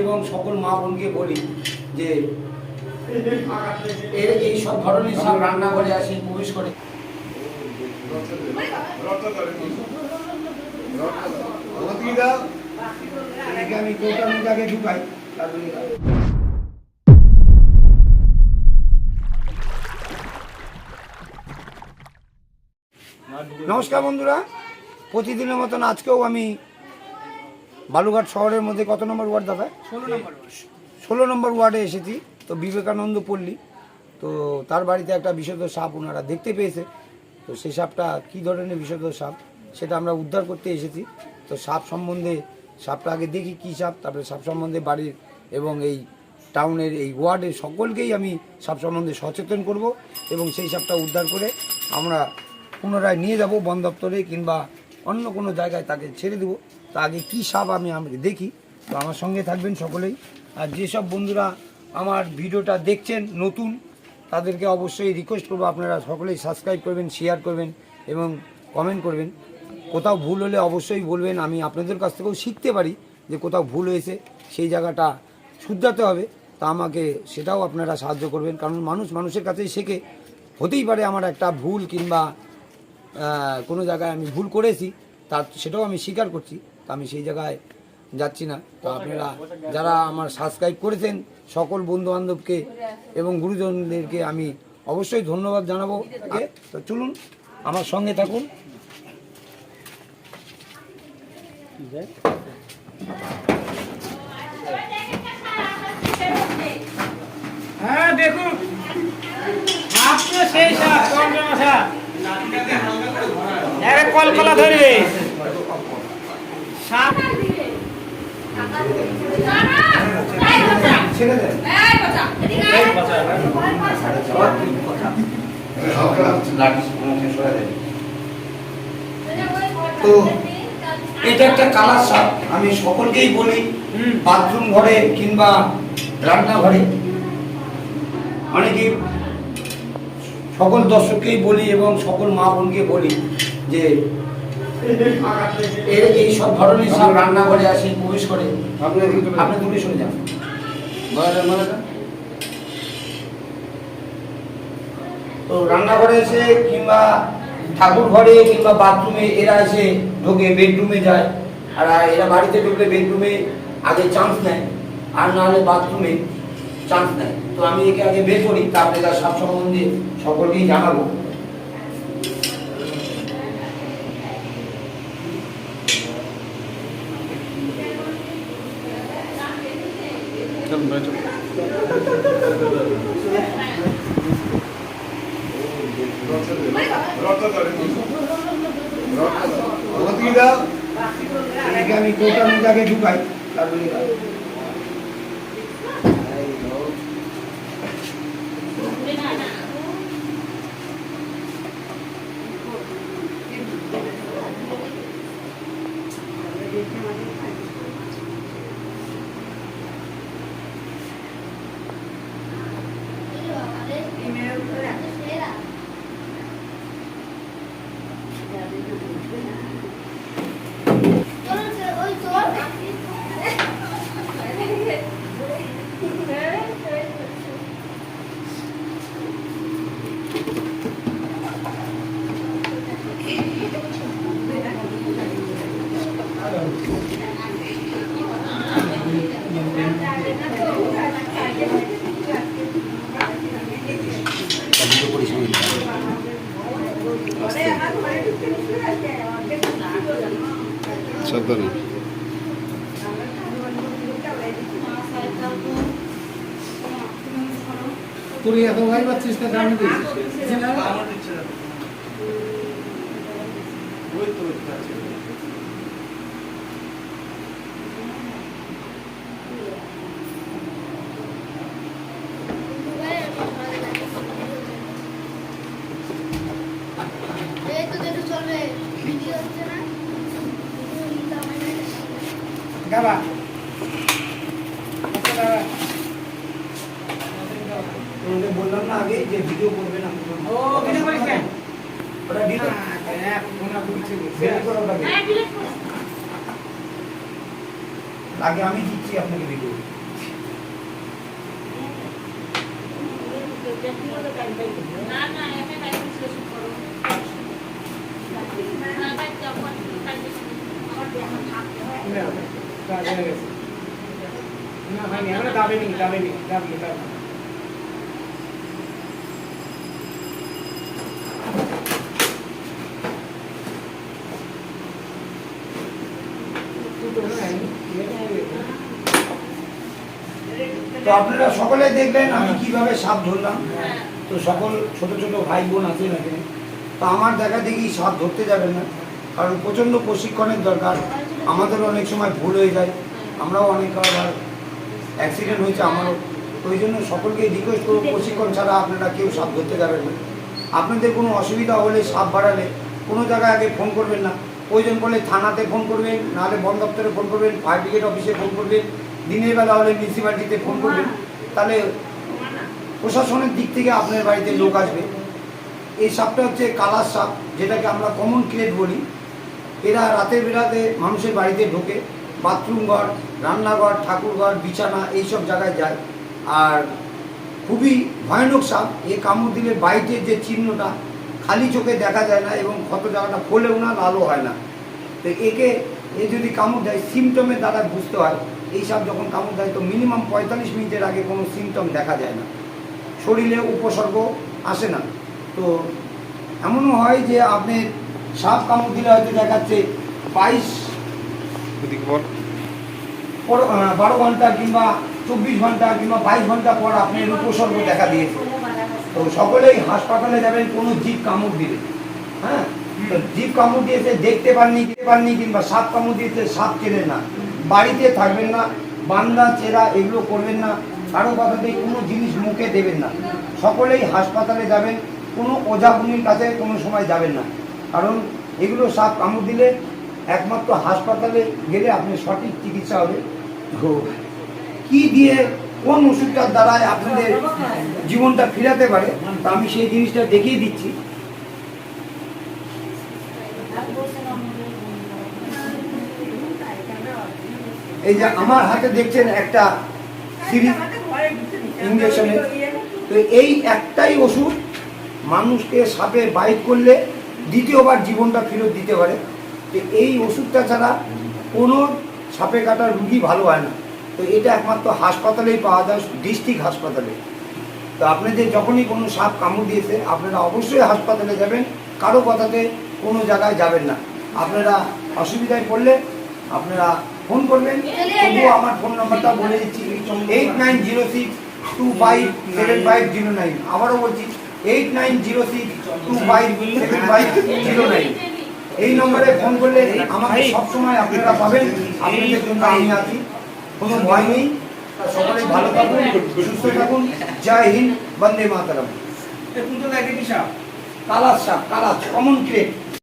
এবং সকল মা বোনকে বলি যে এই সব ধরনের সব রান্নাঘরে আসি, প্রবেশ করে। আমি ঢুকাই নমস্কার বন্ধুরা, প্রতিদিনের মতন আজকেও আমি বালুঘাট শহরের মধ্যে কত নম্বর ওয়ার্ড দাদা? ষোলো নম্বর ওয়ার্ডে। এসেছি। তো বিবেকানন্দ পল্লী। তো তার বাড়িতে একটা বিষধ সাপ ওনারা দেখতে পেয়েছে। তো সেই সাপটা কী ধরনের বিষধ সাপ? সেটা আমরা উদ্ধার করতে এসেছি। তো সাপ সম্বন্ধে সাপটা আগে দেখি কী সাপ তারপরে সাপ সম্বন্ধে বাড়ির এবং এই টাউনের এই ওয়ার্ডের সকলকেই আমি সাপ সম্বন্ধে সচেতন করব এবং সেই সাপটা উদ্ধার করে আমরা পুনরায় নিয়ে যাব বন দপ্তরে কিংবা অন্য কোনো জায়গায় তাকে ছেড়ে দেবো। আগে কী সাপ আমি আমি দেখি, তো আমার সঙ্গে থাকবেন সকলেই। আর যেসব বন্ধুরা আমার ভিডিওটা দেখছেন, নতুন, তাদেরকে অবশ্যই রিকোয়েস্ট করব আপনারা সকলেই সাবস্ক্রাইব করবেন শেয়ার করবেন এবং কমেন্ট করবেন। কোথাও ভুল হলে অবশ্যই বলবেন, আমি আপনাদের কাছ থেকেও শিখতে পারি যে কোথাও ভুল হয়েছে, সেই জায়গাটা শুধরাতে হবে। তা আমাকে সেটাও আপনারা সাহায্য করবেন, কারণ মানুষ মানুষের কাছেই শেখে। হতেই পারে আমার একটা ভুল কিংবা কোনো জায়গায় আমি ভুল করেছি তার সেটাও আমি স্বীকার করছি। আমি সেই জায়গায় যাচ্ছি না। তো আপনারা যারা আমার সাবস্ক্রাইব করেছেন, সকল বন্ধু বান্ধবকে এবং গুরুজনদেরকে আমি অবশ্যই ধন্যবাদ জানাব। তো চলুন, আমার সঙ্গে থাকুন। হ্যাঁ দেখুন। সেই সাপ কলকলা ধরবে। তো এটা একটা কালার সাপ। আমি সকলকেই বলি বাথরুম ঘরে কিংবা রান্নাঘরে। অনেকে সকল দর্শককেই বলি এবং সকল মা বোনকে বলি যে এর এই সব ধরনের সাপ রান্নাঘরে আসে প্রবেশ করে আপনি দূরে সরে যান। তো রান্নাঘরে এসে কিংবা ঠাকুর ঘরে কিংবা বাথরুমে এরা এসে ঢোকে বেডরুমে যায়। আর এরা বাড়িতে ঢুকলে বেডরুমে আগে চান্স নেয় আর না হলে বাথরুমে চান্স নেয়। তো আমি একে আগে বের করি তারপরে তার সব সম্বন্ধে সকলকেই জানাব। আমি মধ্যে আগে ঢুকাই তারপরে সাবধানে তুই এত ভাই পাচ্ছিস না দামি দিয়েছিস এই তো যেটা চলবে ভিডিও হচ্ছে না বললাম না আগে যে ভিডিও ও ভিডিও ওটা ডিলিট হ্যাঁ আগে আমি দিচ্ছি আপনাকে ভিডিও না না এমনি বাইরে বিশ্লেষণ করো। না বাইরে যাও কালকে আমার দেহ থাকতে হয় না, তো আপনারা সকলে দেখলেন আমি কীভাবে সাপ ধরলাম। তো সকল ছোট ছোট ভাই বোন আছে এখানে। তো আমার দেখা দেখি সাপ ধরতে যাবে না। কারণ প্রচণ্ড প্রশিক্ষণের দরকার। আমাদের অনেক সময় ভুল হয়ে যায়। আমরাও অনেক আবার অ্যাক্সিডেন্ট হয়েছে আমারও। ওই জন্য সকলকে রিকোয়েস্ট করব প্রশিক্ষণ ছাড়া আপনারা কেউ সাপ ধরতে যাবেন না। আপনাদের কোনো অসুবিধা হলে সাপ বাড়ালে কোনো জায়গায় আগে ফোন করবেন না। প্রয়োজন পড়লে থানাতে ফোন করবেন নাহলে বন দপ্তরে ফোন করবেন ফায়ার ব্রিগেড অফিসে ফোন করবেন দিনের বেলা হলে মিউনিসিপ্যালিটিতে ফোন করবেন। তাহলে প্রশাসনের দিক থেকে আপনার বাড়িতে লোক আসবে। এই সাপটা হচ্ছে কালার সাপ যেটাকে আমরা কমন ক্রেট বলি। এরা রাতের বেলাতে মানুষের বাড়িতে ঢোকে, বাথরুম ঘর, রান্নাঘর ঠাকুরঘর বিছানা, এইসব জায়গায় যায়। আর খুবই ভয়ানক সাপ, এ কামড় দিলে বাইটের যে চিহ্নটা খালি চোখে দেখা যায় না এবং ক্ষত জায়গাটা ফোলেও না, লালও হয় না। তো একে, এ যদি কামড় দেয় সিমটমের দ্বারা বুঝতে হয় এই সাপ যখন কামড় দেয়, তো মিনিমাম পঁয়তাল্লিশ মিনিটের আগে কোনো সিমটম দেখা যায় না। শরীরে উপসর্গ আসে না। তো এমনও হয় যে আপনি সাপ কামড় দিলে হয়তো দেখাচ্ছে বাইশ বারো ঘণ্টা কিংবা চব্বিশ ঘণ্টা কিংবা বাইশ ঘণ্টা পর আপনার উপসর্গ দেখা দিয়েছে। তো সকলেই হাসপাতালে যাবেন কোনো জীব কামড় দিলে হ্যাঁ? তো জীব কামড় দিয়েছে দেখতে পাননি পাননি কিংবা সাপ কামড় দিয়েছে সাপ চেনেন না। বাড়িতে থাকবেন না বান্দা চেরা এগুলো করবেন না কারও কথাতেই কোনো জিনিস মুখে দেবেন না। সকলেই হাসপাতালে যাবেন কোনো ওঝাগুনির কাছে কোনো সময় যাবেন না। কারণ এগুলো সাপ কামড় দিলে একমাত্র হাসপাতালে গেলে আপনি সঠিক চিকিৎসা হবে। কি দিয়ে, কোন ওষুধটার দ্বারায় আপনাদের জীবনটা ফিরাতে পারে, তা আমি সেই জিনিসটা দেখিয়ে দিচ্ছি। এই যে আমার হাতে দেখছেন একটা সিরিজ ইঞ্জেকশনের তো এই একটাই ওষুধ মানুষকে সাপে বাইট করলে দ্বিতীয়বার জীবনটা ফেরত দিতে পারে, তো এই ওষুধটা ছাড়া কোনো সাপে কাটার রুগী ভালো হয় না। তো এটা একমাত্র হাসপাতালেই পাওয়া যায়, ডিস্ট্রিক্ট হাসপাতালে। তো আপনাদের যখনই কোনো সাপ কামড় দিয়েছে, আপনারা অবশ্যই হাসপাতালে যাবেন, কারও কথাতে কোনো জায়গায় যাবেন না। আপনারা অসুবিধায় পড়লে আপনারা ফোন করবেন, তবুও আমার ফোন নাম্বারটা বলে দিচ্ছি, eight nine zero six two five seven five zero nine. আবারও বলছি eight nine zero six two five seven five zero nine এই নম্বরে ফোন করলে আমাকে সবসময় আপনারা পাবেন। আপনাদের জন্য আমি আছি। কোনো ভয় নেই। সকলে ভালো থাকুন সুস্থ থাকুন। জয় হিন্দ বন্দে মাতারাম? কালার সাপ কালার কমন ক্রেট